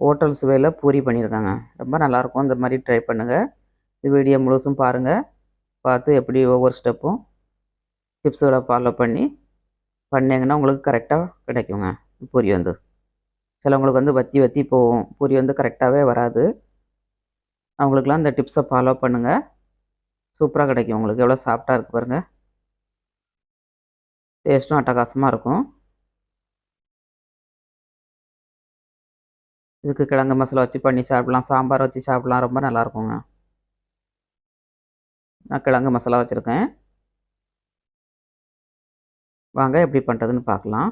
Hotel சுவையில் பூரி பண்ணியிருக்காங்க ரொம்ப நல்லாயிருக்கும் இந்த மாதிரி ட்ரை பண்ணுங்கள் இந்த வீடியோ முழுசும் பாருங்கள் பார்த்து எப்படி ஒவ்வொரு ஸ்டெப்பும் டிப்ஸோட ஃபாலோ பண்ணி பண்ணிங்கன்னா உங்களுக்கு கரெக்டாக கிடைக்குங்க. பூரி வந்து. சிலவங்களுக்கு வந்து வத்தி வத்தி போகும். பூரி வந்து கரெக்டாகவே வராது. அவங்களுக்குலாம் இந்த டிப்ஸை ஃபாலோ பண்ணுங்கள் சூப்பராக கிடைக்கும். உங்களுக்கு எவ்வளோ சாஃப்டாக இருக்குது பாருங்கள் டேஸ்ட்டும் அட்டகாசமாக இருக்கும். இதுக்கு கிழங்கு மசாலா வச்சு பண்ணி சாப்பிட்லாம். சாம்பார் வச்சு சாப்பிட்லாம். ரொம்ப நல்லாயிருக்குங்க நான் கிழங்கு மசாலா வச்சுருக்கேன். வாங்க எப்படி பண்ணுறதுன்னு பார்க்கலாம்.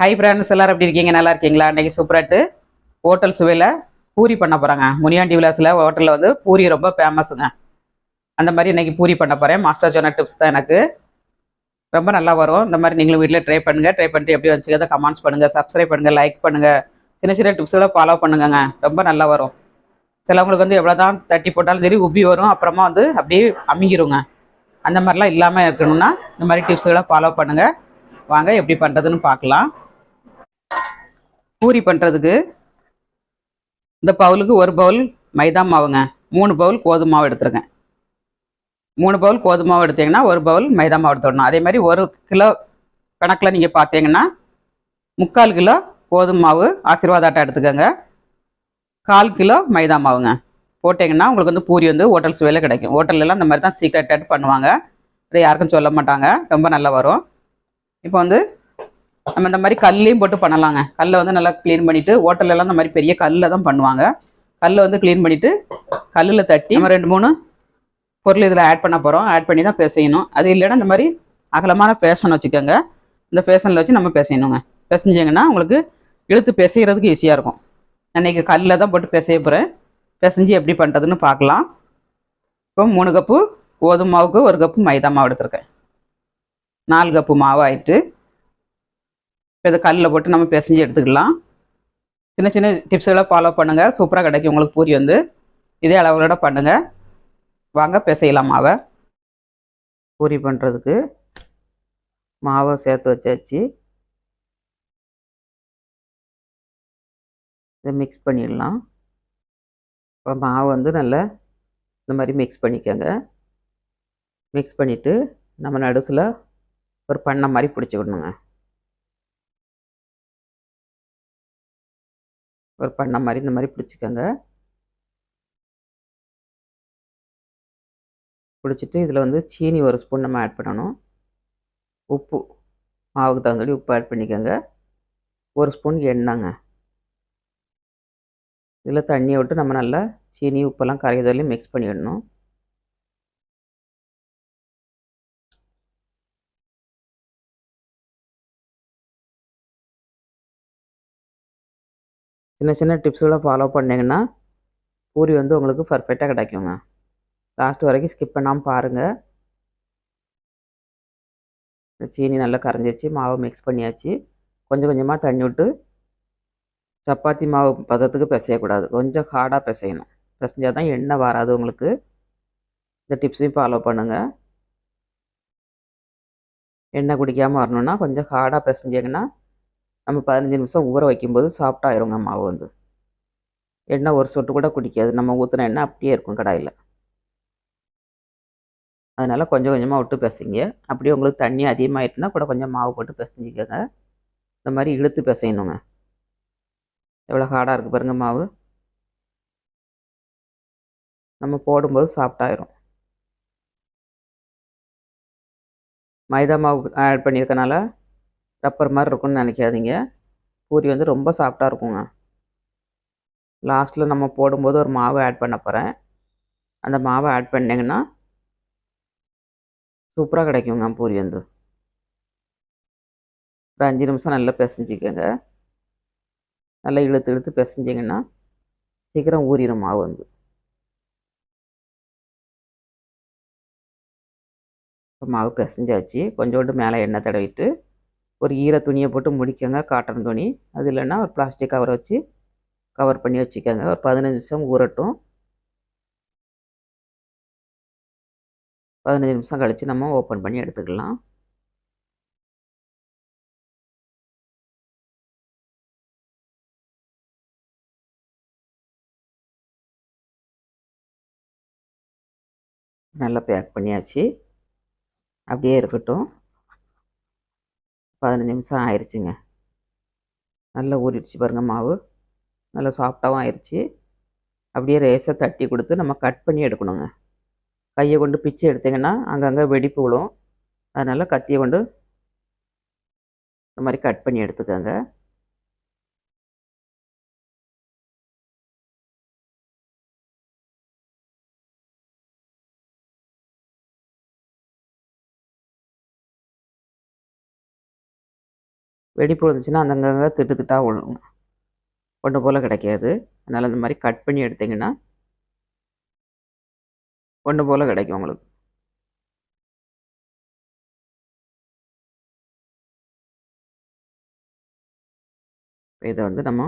ஹை பிராண்ட்ஸ் எல்லாரும் எப்படி இருக்கீங்க? நல்லா இருக்கீங்களா? அன்றைக்கி சூப்பராட்டு ஹோட்டல் சுவையில் பூரி பண்ண போகிறாங்க முனியாண்டி விலாஸில் ஹோட்டலில் வந்து பூரி ரொம்ப ஃபேமஸுங்க அந்த மாதிரி இன்னைக்கு பூரி பண்ண போகிறேன் மாஸ்டர் சொன்ன டிப்ஸ் தான் எனக்கு. ரொம்ப நல்லா வரும். இந்த மாதிரி நீங்களும் வீட்டில் ட்ரை பண்ணுங்கள் ட்ரை பண்ணிட்டு எப்படி வந்துச்சுக்கிறத கமெண்ட்ஸ் பண்ணுங்கள் சப்ஸ்கிரைப் பண்ணுங்கள் லைக் பண்ணுங்கள் சின்ன சின்ன டிப்ஸோட ஃபாலோ பண்ணுங்கங்க. ரொம்ப நல்லா வரும். சிலவங்களுக்கு வந்து எவ்வளோ தான் தட்டி போட்டாலும் சரி உப்பி வரும் அப்புறமா வந்து அப்படியே அமுங்கிருங்க. அந்த மாதிரிலாம் இல்லாமல் இருக்கணும்னா இந்த மாதிரி டிப்ஸுகளை ஃபாலோ பண்ணுங்கள் வாங்க எப்படி பண்ணுறதுன்னு பார்க்கலாம். பூரி பண்ணுறதுக்கு இந்த பவுலுக்கு ஒரு பவுல் மைதா மாவுங்க. மூணு பவுல் கோதுமை மாவு எடுத்துருங்க. மூணு பவுல் கோதுமை மாவு எடுத்தீங்கன்னா ஒரு பவுல் மைதா மாவு எடுத்துடணும். அதே மாதிரி ஒரு கிலோ கணக்கில் நீங்கள் பார்த்தீங்கன்னா முக்கால் கிலோ கோதுமை மாவு ஆசீர்வாத ஆட்டை எடுத்துக்கோங்க. கால் கிலோ மைதா மாவுங்க. போட்டிங்கன்னா உங்களுக்கு வந்து பூரி வந்து ஹோட்டல் சுவையில் கிடைக்கும். ஹோட்டல்லாம் இந்த மாதிரி தான் சீக்ரெட்டாக பண்ணுவாங்க. அதை யாருக்கும் சொல்ல மாட்டாங்க. ரொம்ப நல்லா வரும். இப்போ வந்து நம்ம இந்த மாதிரி கல்லையும் போட்டு பண்ணலாங்க. கல்லை வந்து நல்லா க்ளீன் பண்ணிவிட்டு ஹோட்டல்லலாம் இந்த மாதிரி பெரிய கல்லில் தான் பண்ணுவாங்க. கல்லை வந்து க்ளீன் பண்ணிவிட்டு கல்லில் தட்டி நம்ம ரெண்டு மூணு பொருள் இதில் ஆட் பண்ண போகிறோம் ஆட் பண்ணி தான் பேசணும். அது இல்லைன்னா இந்த மாதிரி அகலமான பேஷன் வச்சுக்கோங்க. இந்த பேஷனில் வச்சு நம்ம பேசணுங்க. பேசஞ்சிங்கன்னா உங்களுக்கு இழுத்து பிசைகிறதுக்கு ஈஸியாக இருக்கும். அன்றைக்கி கல்லில் தான் போட்டு பிசைய போகிறேன் பிசைஞ்சு எப்படி பண்ணுறதுன்னு பார்க்கலாம். இப்போ மூணு கப்பு கோதுமை மாவுக்கு ஒரு கப்பு மைதா மாவு எடுத்திருக்கேன். நாலு கப்பு மாவு ஆயிட்டு இப்போ இதை கல்லில் போட்டு நம்ம பிசைஞ்சு எடுத்துக்கலாம். சின்ன சின்ன டிப்ஸ்களை ஃபாலோ பண்ணுங்கள் சூப்பராக கிடைக்கும் உங்களுக்கு பூரி வந்து. இதே அளவுகளோட பண்ணுங்கள் வாங்க பிசையலாம் மாவை. பூரி பண்ணுறதுக்கு மாவை சேர்த்து வச்சாச்சு. இதை மிக்ஸ் பண்ணிடலாம். இப்போ மாவு வந்து நல்லா இந்த மாதிரி மிக்ஸ் பண்ணிக்கோங்க. மிக்ஸ் பண்ணிவிட்டு நம்ம நடுசில் ஒரு பண்ணை மாதிரி பிடிச்சிக்கணுங்க. ஒரு பண்ணை மாதிரி இந்த மாதிரி பிடிச்சிக்கோங்க. பிடிச்சிட்டு இதில் வந்து சீனி ஒரு ஸ்பூன் நம்ம ஆட் பண்ணணும். உப்பு மாவுக்கு தகுந்தபடி உப்பு ஆட் பண்ணிக்கோங்க. ஒரு ஸ்பூன் எண்ணெய்ங்க. இதில் தண்ணியை விட்டு நம்ம நல்லா சீனி உப்பெல்லாம் கரையதலையும் மிக்ஸ் பண்ணிடணும். சின்ன சின்ன டிப்ஸ்களை ஃபாலோ பண்ணிங்கன்னா பூரி வந்து உங்களுக்கு பர்ஃபெக்டாக கிடைக்குங்க. லாஸ்ட் வரைக்கும் ஸ்கிப் பண்ணாமல் பாருங்கள் சீனி நல்லா கரைஞ்சிச்சு மாவு மிக்ஸ் பண்ணியாச்சு. கொஞ்சம் கொஞ்சமாக தண்ணி விட்டு சப்பாத்தி மாவு பதத்துக்கு பிசையக்கூடாது கொஞ்சம் ஹார்டாக பிசையணும். பிசைஞ்சால் தான் எண்ணெய் வராது உங்களுக்கு. இந்த டிப்ஸையும் ஃபாலோ பண்ணுங்கள் எண்ணெய் குடிக்காமல் வரணுன்னா கொஞ்சம் ஹார்டாக பிசைஞ்சிங்கன்னா நம்ம பதினஞ்சு நிமிஷம் ஊற வைக்கும்போது சாஃப்டாகிருங்க மாவு வந்து. எண்ணெய் ஒரு சொட்டு கூட குடிக்காது. நம்ம ஊற்றின எண்ணெய் அப்படியே இருக்கும் கடாயில். அதனால் கொஞ்சம் கொஞ்சமாக விட்டு பிசைங்க. அப்படியே உங்களுக்கு தண்ணி அதிகமாகிட்டுனா கூட கொஞ்சம் மாவு போட்டு பிசைஞ்சிக்கோங்க. இந்த மாதிரி இழுத்து பிசையணுங்க. எவ்வளோ ஹார்டாக இருக்குது பாருங்கள் மாவு. நம்ம போடும்போது சாஃப்டாயிரும் மைதா மாவு ஆட் பண்ணியிருக்கனால ரப்பர் மாதிரி இருக்கும்னு நினைக்காதீங்க. பூரி வந்து ரொம்ப சாஃப்டாக இருக்குங்க. லாஸ்ட்டில் நம்ம போடும்போது ஒரு மாவு ஆட் பண்ண போகிறேன் அந்த மாவை ஆட் பண்ணிங்கன்னா சூப்பராக கிடைக்குங்க பூரி வந்து. ஒரு அஞ்சு நிமிஷம் நல்லா பிசைஞ்சிக்கோங்க. நல்லா இழுத்து இழுத்து பிசைஞ்சிங்கன்னா சீக்கிரம் ஊறிடும் மாவு வந்து. மாவு பிசைஞ்சாச்சு. கொஞ்சோண்டு மேலே எண்ணெய் தடவிட்டு ஒரு ஈர துணியை போட்டு முடிக்கோங்க காட்டன் துணி. அது இல்லைன்னா ஒரு பிளாஸ்டிக் கவரை வச்சு கவர் பண்ணி வச்சுக்கோங்க. ஒரு பதினஞ்சு நிமிஷம் ஊறட்டும். பதினஞ்சு நிமிஷம் கழித்து நம்ம ஓப்பன் பண்ணி எடுத்துக்கலாம். நல்லா பேக் பண்ணியாச்சு. அப்படியே இருக்கட்டும். பதினஞ்சு நிமிஷம் ஆயிடுச்சுங்க நல்லா ஊறிடுச்சு பாருங்கள் மாவு. நல்லா சாஃப்டாகவும் ஆயிடுச்சு அப்படியே ரேஸை தட்டி கொடுத்து நம்ம கட் பண்ணி எடுக்கணுங்க. கையை கொண்டு பிச்சு எடுத்திங்கன்னா அங்கங்கே வெடிப்பு விழும். அதனால் கத்தியை கொண்டு இந்த மாதிரி கட் பண்ணி எடுத்துக்கோங்க. வெடிப்பு விழுந்துச்சுன்னா அங்கங்கே திட்டு திட்டாக விழுங்க ஒன்று போல் கிடைக்காது. அதனால் இந்த மாதிரி கட் பண்ணி எடுத்திங்கன்னா ஒன்று போல் கிடைக்கும் உங்களுக்கு. இதை வந்து நம்ம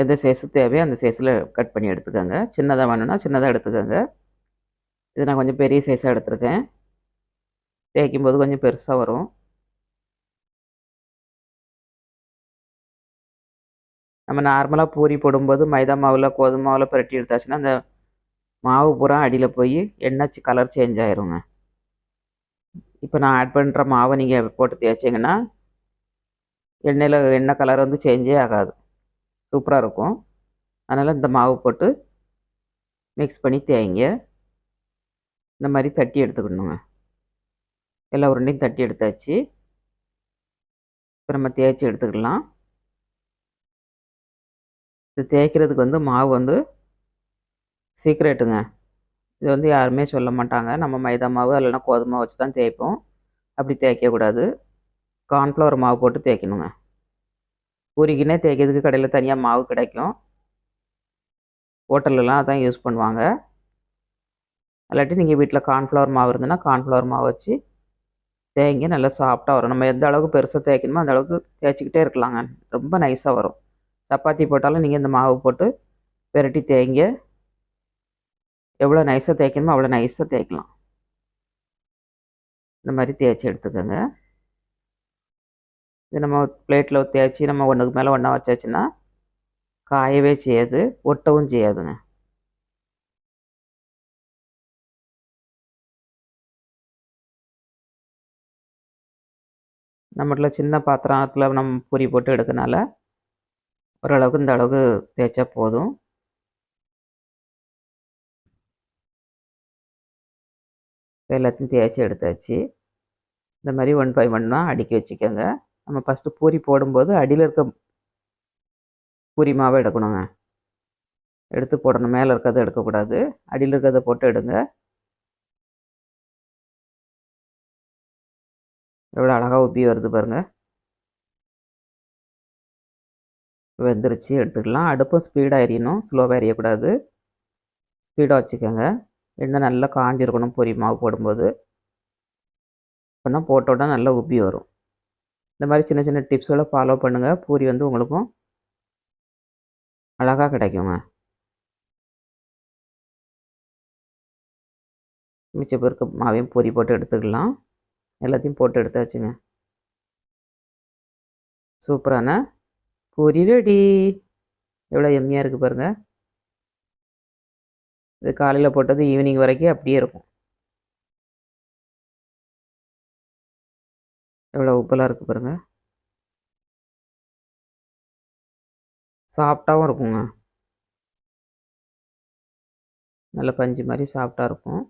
எந்த சைஸு தேவையோ அந்த சைஸில் கட் பண்ணி எடுத்துக்கோங்க. சின்னதாக வேணும்னா சின்னதாக எடுத்துக்கோங்க. இது நான் கொஞ்சம் பெரிய சைஸாக எடுத்திருக்கேன். தேய்க்கும் போது கொஞ்சம் பெருசாக வரும். நம்ம நார்மலாக பூரி போடும்போது மைதா மாவில் கோதுமை மாவில் புரட்டி எடுத்தாச்சுன்னா அந்த மாவு பூரா அடியில் போய் எண்ணெய் கலர் சேஞ்ச் ஆயிருங்க. இப்போ நான் ஆட் பண்ணுற மாவை நீங்கள் போட்டு தேய்ச்சிங்கன்னா எண்ணெயில் எண்ணெய் கலர் வந்து சேஞ்சே ஆகாது. சூப்பராக இருக்கும். அதனால் இந்த மாவு போட்டு மிக்ஸ் பண்ணி தேய்ங்க. இந்த மாதிரி தட்டி எடுத்துக்கணுங்க. எல்லா உருண்டையும் தட்டி எடுத்தாச்சு. இப்போ நம்ம தேய்ச்சி எடுத்துக்கலாம். இது தேய்க்கிறதுக்கு வந்து மாவு வந்து சீக்ரெட்டுங்க இது வந்து யாருமே சொல்ல மாட்டாங்க. நம்ம மைதா மாவு இல்லைன்னா கோதுமை வச்சு தான் தேய்ப்போம். அப்படி தேய்க்கக்கூடாது கார்ன்ஃப்ளவர் மாவு போட்டு தேய்க்கணுங்க. பூரிக்குன்னே தேய்க்கிறதுக்கு கடையில் தனியாக மாவு கிடைக்கும். ஹோட்டல்லலாம் அதான் யூஸ் பண்ணுவாங்க. இல்லாட்டி நீங்கள் வீட்டில் கார்ன்ஃப்ளவர் மாவு இருந்ததுன்னா கார்ன்ஃப்ளவர் மாவு வச்சு தேய்ங்க நல்லா சாஃப்டாக வரும். நம்ம எந்த அளவுக்கு பெருசாக தேய்க்கணுமோ அந்த அளவுக்கு தேய்ச்சிக்கிட்டே இருக்கலாங்க. ரொம்ப நைஸாக வரும். சப்பாத்தி போட்டாலும் நீங்கள் இந்த மாவு போட்டு விரட்டி தேய்ங்க. எவ்வளோ நைஸாக தேய்க்கணுமோ அவ்வளோ நைஸாக தேய்க்கலாம். இந்த மாதிரி தேய்ச்சி எடுத்துக்கோங்க. இது நம்ம பிளேட்டில் தேய்ச்சி நம்ம ஒன்றுக்கு மேலே ஒன்றா வச்சாச்சுன்னா காயவே செய்யாது ஒட்டவும் செய்யாதுங்க. நம்மகிட்ட சின்ன பாத்திரத்தில் நம்ம பூரி போட்டு எடுக்கனால ஓரளவுக்கு இந்த அளவுக்கு தேய்ச்சா போதும். எல்லாத்தையும் தேய்ச்சி எடுத்தாச்சு. இந்த மாதிரி ஒன் பை ஒன்னாக அடுக்கி வச்சுக்கோங்க. நம்ம ஃபஸ்ட்டு பூரி போடும்போது அடியில் இருக்க பூரி மாவை எடுக்கணுங்க. எடுத்து போடணும். மேலே இருக்கிறத எடுக்கக்கூடாது. அடியில் இருக்கிறத போட்டு எடுங்க. எவ்வளோ அழகாக உப்பி வருது பாருங்கள் வெந்துருச்சு எடுத்துக்கலாம். அடுப்பும் ஸ்பீடாக எரியணும். ஸ்லோவாக எரியக்கூடாது. ஸ்பீடாக வச்சுக்கோங்க. எண்ணெய் நல்லா காஞ்சிருக்கணும். பொரி மாவு போடும்போது. அப்படின்னா போட்டோன்னா நல்லா உப்பி வரும். இந்த மாதிரி சின்ன சின்ன டிப்ஸோட ஃபாலோ பண்ணுங்கள் பூரி வந்து உங்களுக்கும் அழகாக கிடைக்குங்க. மிச்ச பேருக்கு மாவையும் பூரி போட்டு எடுத்துக்கலாம். எல்லாத்தையும் போட்டு எடுத்தாச்சுங்க. சூப்பரான பூரி ரெடி எவ்வளோ எம்மியாக இருக்குது பாருங்கள் இது காலையில் போட்டது ஈவினிங் வரைக்கும் அப்படியே இருக்கும். எவ்வளோ உப்பெல்லாம் இருக்குது பாருங்கள் சாஃப்டாகவும் இருக்குங்க. நல்ல பஞ்சு மாதிரி சாஃப்டாக இருக்கும்.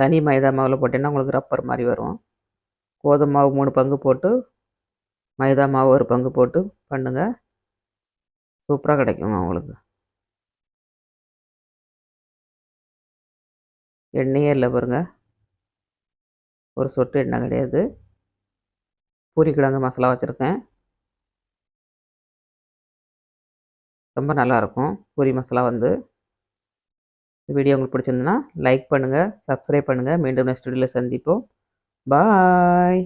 தனி மைதா மாவில் போட்டீங்கன்னா உங்களுக்கு ரப்பர் மாதிரி வரும். கோதுமை மாவு மூணு பங்கு போட்டு மைதா மாவு ஒரு பங்கு போட்டு பண்ணுங்கள் சூப்பராக கிடைக்குங்க உங்களுக்கு. எண்ணெயே இல்லை பாருங்கள் ஒரு சொட்டு எண்ணெய் கிடையாது. பூரி கிழங்கு மசாலா வச்சுருக்கேன். ரொம்ப நல்லாயிருக்கும் பூரி மசாலா வந்து. வீடியோ உங்களுக்கு பிடிச்சிருந்துன்னா லைக் பண்ணுங்கள் சப்ஸ்கிரைப் பண்ணுங்கள் மீண்டும் நெக்ஸ்ட் வீடியோவில் சந்திப்போம். பாய்